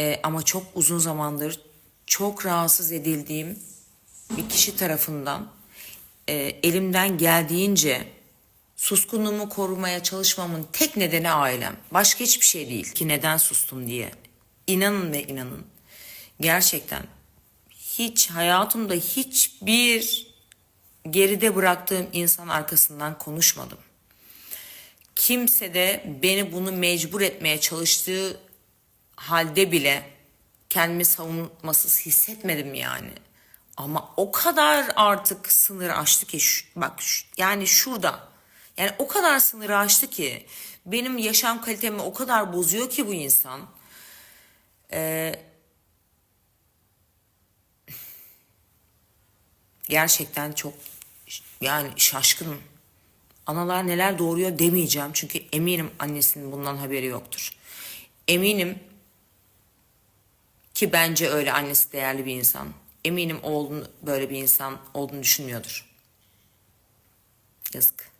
Ee, ama çok uzun zamandır çok rahatsız edildiğim bir kişi tarafından e, elimden geldiğince suskunluğumu korumaya çalışmamın tek nedeni ailem. Başka hiçbir şey değil ki neden sustum diye. İnanın ve inanın. Gerçekten hiç hayatımda hiçbir geride bıraktığım insan arkasından konuşmadım. Kimse de beni bunu mecbur etmeye çalıştığı halde bile kendimi savunmasız hissetmedim yani. Ama o kadar artık sınırı aştı ki şu- bak şu- yani şurada yani o kadar sınırı aştı ki benim yaşam kalitemi o kadar bozuyor ki bu insan. gerçekten çok yani şaşkınım. Analar neler doğuruyor demeyeceğim çünkü eminim annesinin bundan haberi yoktur. Eminim ki bence öyle annesi değerli bir insan. Eminim oğlunun böyle bir insan olduğunu düşünmüyordur. Yazık.